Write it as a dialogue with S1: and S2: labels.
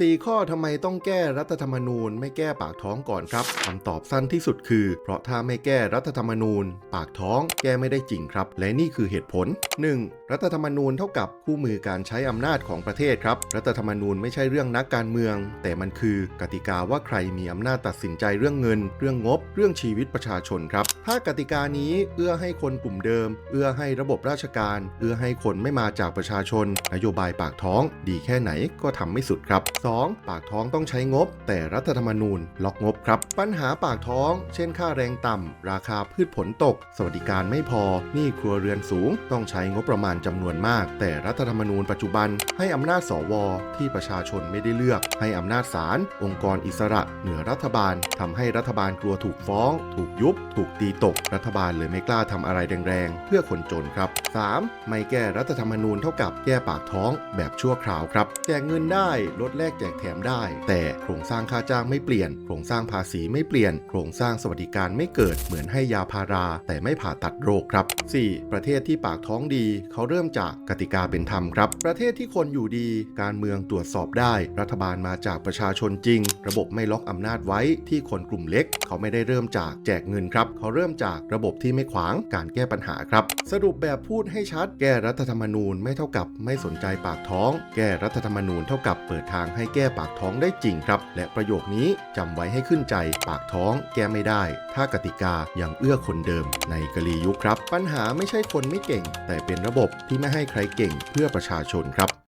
S1: 4 ข้อทำไมต้องแก้รัฐธรรมนูญ ไม่แก้ปากท้องก่อนครับคำตอบสั้นที่สุดคือ เพราะถ้าไม่แก้รัฐธรรมนูญ ปากท้องแก้ไม่ได้จริงครับ และนี่คือเหตุผล 1. รัฐธรรมนูญเท่ากับคู่มือการใช้อำนาจของประเทศครับ รัฐธรรมนูญไม่ใช่เรื่องนักการเมือง แต่มันคือกติกาว่าใครมีอำนาจตัดสินใจเรื่องเงิน เรื่องงบ เรื่องชีวิตประชาชนครับ ถ้ากติกานี้เอื้อให้คนกลุ่มเดิม เอื้อให้ระบบราชการ เอื้อให้คนไม่มาจากประชาชน นโยบายปากท้อง ดีแค่ไหนก็ทำไม่สุดครับ 2. ปากท้องต้องใช้งบ แต่รัฐธรรมนูญล็อกงบครับ ปัญหาปากท้อง เช่นค่าแรงต่ำ ราคาพืชผลตก สวัสดิการไม่พอหนี้ครัวเรือนสูง ต้องใช้งบประมาณจำนวนมาก แต่รัฐธรรมนูญปัจจุบัน ให้อำนาจสว ที่ประชาชนไม่ได้เลือก ให้อำนาจศาลองค์กรอิสระเหนือรัฐบาลทำให้รัฐบาลกลัวถูกฟ้อง ถูกยุบ ถูกตีตก รัฐบาลเลยไม่กล้าทำอะไรแรงๆ เพื่อคนจนครับ 3. ไม่แก้รัฐธรรมนูญเท่ากับแก้ปากท้องแบบชั่วคราวครับแจกเงินได้ลดแลกแจกแถมได้ แต่โครงสร้างค่าจ้างไม่เปลี่ยน โครงสร้างภาษีไม่เปลี่ยน โครงสร้างสวัสดิการไม่เกิดเหมือนให้ยาพารา แต่ไม่ผ่าตัดโรคครับ 4. ประเทศที่ปากท้องดี เขาเริ่มจากกติกาเป็นธรรมครับ ประเทศที่คนอยู่ดี การเมืองตรวจสอบได้ รัฐบาลมาจากประชาชนจริง ระบบไม่ล็อกอำนาจไว้ที่คนกลุ่มเล็ก เขาไม่ได้เริ่มจากแจกเงินครับ เขาเริ่มจากระบบที่ไม่ขวางการแก้ปัญหาครับ สรุปแบบพูดให้ชัด แก้รัฐธรรมนูญไม่เท่ากับไม่สนใจปากท้อง แก้รัฐธรรมนูญเท่ากับเปิดทางให้แก้ปากท้องได้จริงครับ และประโยคนี้จำไว้ให้ขึ้นใจปากท้องแก้ไม่ได้ ถ้ากติกายังเอื้อคนเดิม ในกะลียุคครับ ปัญหาไม่ใช่คนไม่เก่ง แต่เป็นระบบที่ไม่ให้ใครเก่งเพื่อประชาชนครับ